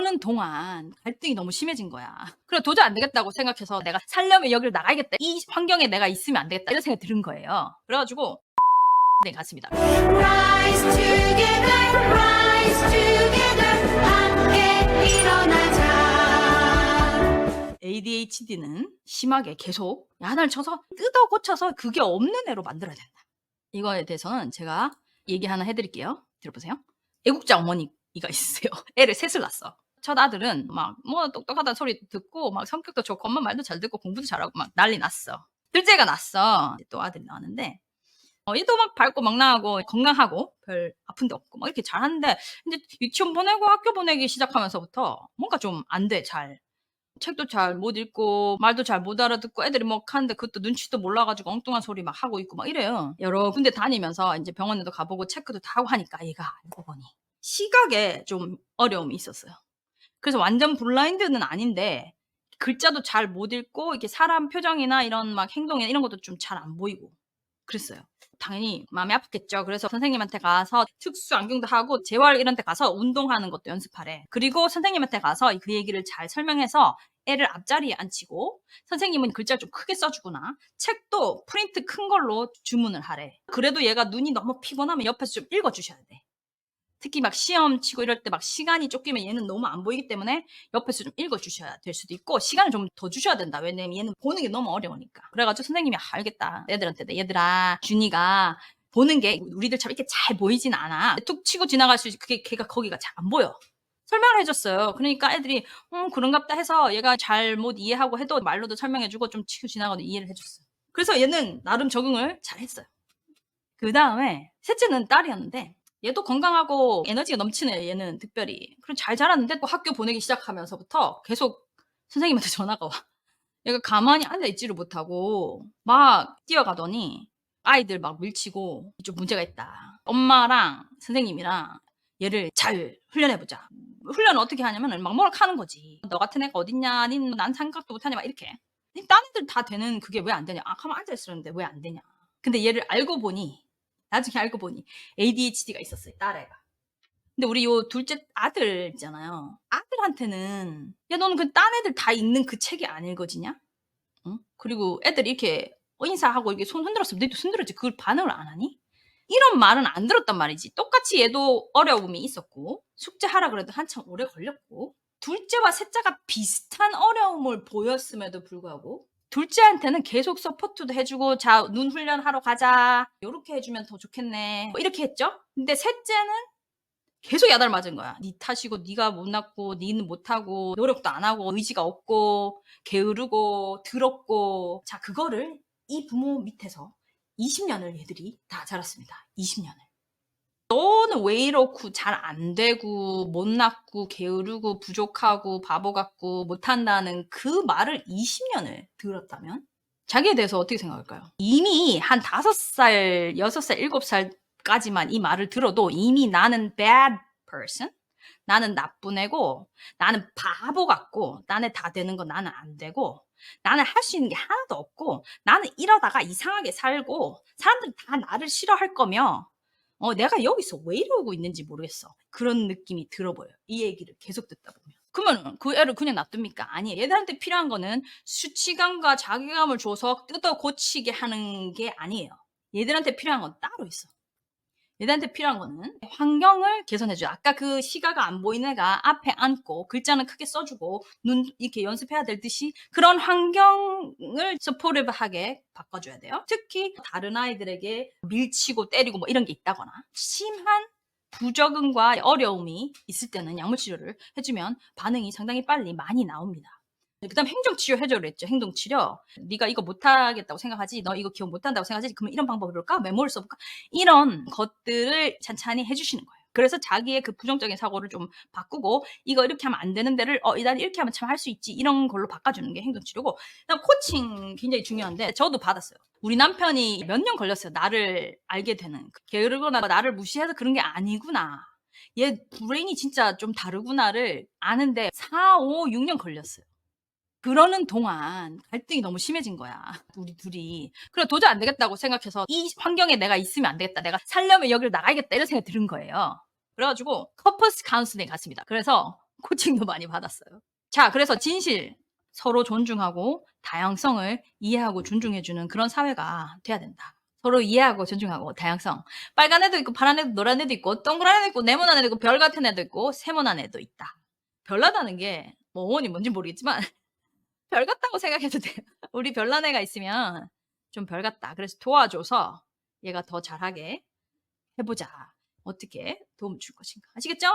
그러는 동안 갈등이 너무 심해진 거야. 그래 도저히 안 되겠다고 생각해서 내가 살려면 여기를 나가야겠다. 이 환경에 내가 있으면 안 되겠다. 이런 생각이 들은 거예요. 그래가지고 네 갔습니다. Rise together, rise together, 함께 일어나자. ADHD는 심하게 계속 야단을 쳐서 뜯어 고쳐서 그게 없는 애로 만들어야 된다. 이거에 대해서는 제가 얘기 하나 해드릴게요. 들어보세요. 애국자 어머니가 있으세요. 애를 셋을 낳았어. 첫 아들은 막 뭐 똑똑하다는 소리 듣고 막 성격도 좋고 엄마 말도 잘 듣고 공부도 잘하고 막 난리 났어. 둘째가 났어. 또 아들이 나왔는데 어, 얘도 막 밝고 막 나하고 건강하고 별 아픈 데 없고 막 이렇게 잘하는데 이제 유치원 보내고 학교 보내기 시작하면서부터 뭔가 좀 안 돼 잘. 책도 잘 못 읽고 말도 잘 못 알아듣고 애들이 뭐 하는데 그것도 눈치도 몰라가지고 엉뚱한 소리 막 하고 있고 막 이래요. 여러 군데 다니면서 이제 병원에도 가보고 체크도 다 하고 하니까 얘가 알고 보니 시각에 좀 어려움이 있었어요. 그래서 완전 블라인드는 아닌데 글자도 잘 못 읽고 이렇게 사람 표정이나 이런 막 행동이나 이런 것도 좀 잘 안 보이고 그랬어요. 당연히 마음이 아팠겠죠. 그래서 선생님한테 가서 특수 안경도 하고 재활 이런 데 가서 운동하는 것도 연습하래. 그리고 선생님한테 가서 그 얘기를 잘 설명해서 애를 앞자리에 앉히고 선생님은 글자를 좀 크게 써주거나 책도 프린트 큰 걸로 주문을 하래. 그래도 얘가 눈이 너무 피곤하면 옆에서 좀 읽어주셔야 돼. 특히 막 시험 치고 이럴 때 막 시간이 쫓기면 얘는 너무 안 보이기 때문에 옆에서 좀 읽어주셔야 될 수도 있고 시간을 좀 더 주셔야 된다. 왜냐면 얘는 보는 게 너무 어려우니까. 그래가지고 선생님이 아, 알겠다. 애들한테 얘들아 준이가 보는 게 우리들처럼 이렇게 잘 보이진 않아. 툭 치고 지나갈 수 있지. 그게 걔가 거기가 잘 안 보여. 설명을 해줬어요. 그러니까 애들이 음 그런갑다 해서 얘가 잘 못 이해하고 해도 말로도 설명해주고 좀 치고 지나가도 이해를 해줬어요. 그래서 얘는 나름 적응을 잘했어요. 그 다음에 셋째는 딸이었는데 얘도 건강하고 에너지가 넘치는 애, 얘는 특별히. 그럼 잘 자랐는데 또 학교 보내기 시작하면서부터 계속 선생님한테 전화가 와. 얘가 가만히 앉아있지를 못하고 막 뛰어가더니 아이들 막 밀치고 좀 문제가 있다. 엄마랑 선생님이랑 얘를 잘 훈련해보자. 훈련을 어떻게 하냐면 막뭘 하는 거지. 너 같은 애가 어딨냐? 닌난 생각도 못하냐? 막 이렇게. 딴 애들 다 되는 그게 왜 안 되냐? 아, 가만 앉아있었는데 왜 안 되냐? 근데 얘를 알고 보니 나중에 알고 보니 ADHD가 있었어요, 딸애가. 근데 우리 요 둘째 아들 있잖아요. 아들한테는 야 너는 그 딴 애들 다 읽는 그 책이 안 읽어지냐? 응? 그리고 애들이 이렇게 인사하고 이렇게 손 흔들었으면 너도 흔들었지. 그걸 반응을 안 하니? 이런 말은 안 들었단 말이지. 똑같이 얘도 어려움이 있었고 숙제하라 그래도 한참 오래 걸렸고 둘째와 셋째가 비슷한 어려움을 보였음에도 불구하고 둘째한테는 계속 서포트도 해주고 자 눈 훈련하러 가자. 요렇게 해주면 더 좋겠네. 뭐 이렇게 했죠. 근데 셋째는 계속 야단 맞은 거야 니 탓이고 니가 못 낳고 니는 못하고 노력도 안 하고 의지가 없고 게으르고 더럽고. 자 그거를 이 부모 밑에서 20년을 얘들이 다 자랐습니다. 20년을 너는 왜 이렇고 잘 안 되고 못 낳고 게으르고 부족하고 바보 같고 못한다는 그 말을 20년을 들었다면 자기에 대해서 어떻게 생각할까요? 이미 한 5살, 6살, 7살까지만 이 말을 들어도 이미 나는 bad person, 나는 나쁜 애고 나는 바보 같고 나는 다 되는 거 나는 안 되고 나는 할 수 있는 게 하나도 없고 나는 이러다가 이상하게 살고 사람들이 다 나를 싫어할 거며 어, 내가 여기서 왜 이러고 있는지 모르겠어. 그런 느낌이 들어보여요. 이 얘기를 계속 듣다 보면. 그러면 그 애를 그냥 놔둡니까? 아니, 얘들한테 필요한 거는 수치감과 자괴감을 줘서 뜯어 고치게 하는 게 아니에요. 얘들한테 필요한 건 따로 있어. 얘들한테 필요한 거는 환경을 개선해줘요. 아까 그 시가가 안 보이는 애가 앞에 앉고 글자는 크게 써주고 눈 이렇게 연습해야 될 듯이 그런 환경을 서포티브하게 바꿔줘야 돼요. 특히 다른 아이들에게 밀치고 때리고 뭐 이런 게 있다거나 심한 부적응과 어려움이 있을 때는 약물 치료를 해주면 반응이 상당히 빨리 많이 나옵니다. 그다음 행정치료 해줘를 했죠. 행동치료. 네가 이거 못하겠다고 생각하지? 너 이거 기억 못한다고 생각하지? 그러면 이런 방법을 해볼까? 메모를 써볼까? 이런 것들을 찬찬히 해주시는 거예요. 그래서 자기의 그 부정적인 사고를 좀 바꾸고 이거 이렇게 하면 안 되는 데를 어, 난 이렇게 하면 참 할 수 있지 이런 걸로 바꿔주는 게 행동치료고 그다음 코칭 굉장히 중요한데 저도 받았어요. 우리 남편이 몇 년 걸렸어요. 나를 알게 되는 게으르거나 나를 무시해서 그런 게 아니구나. 얘 브레인이 진짜 좀 다르구나를 아는데 4, 5, 6년 걸렸어요. 그러는 동안 갈등이 너무 심해진 거야. 우리 둘이. 그래 도저히 안 되겠다고 생각해서 이 환경에 내가 있으면 안 되겠다. 내가 살려면 여기를 나가야겠다. 이런 생각이 들은 거예요. 그래가지고 커플스 카운슬링 갔습니다. 그래서 코칭도 많이 받았어요. 자, 그래서 진실, 서로 존중하고 다양성을 이해하고 존중해주는 그런 사회가 돼야 된다. 서로 이해하고 존중하고 다양성. 빨간 애도 있고 파란 애도 노란 애도 있고 동그란 애도 있고 네모난 애도 있고 별 같은 애도 있고 세모난 애도 있다. 별나다는 게뭐 원이 뭔지 모르겠지만 별 같다고 생각해도 돼요. 우리 별난 애가 있으면 좀 별 같다. 그래서 도와줘서 얘가 더 잘하게 해보자. 어떻게 도움 줄 것인가. 아시겠죠?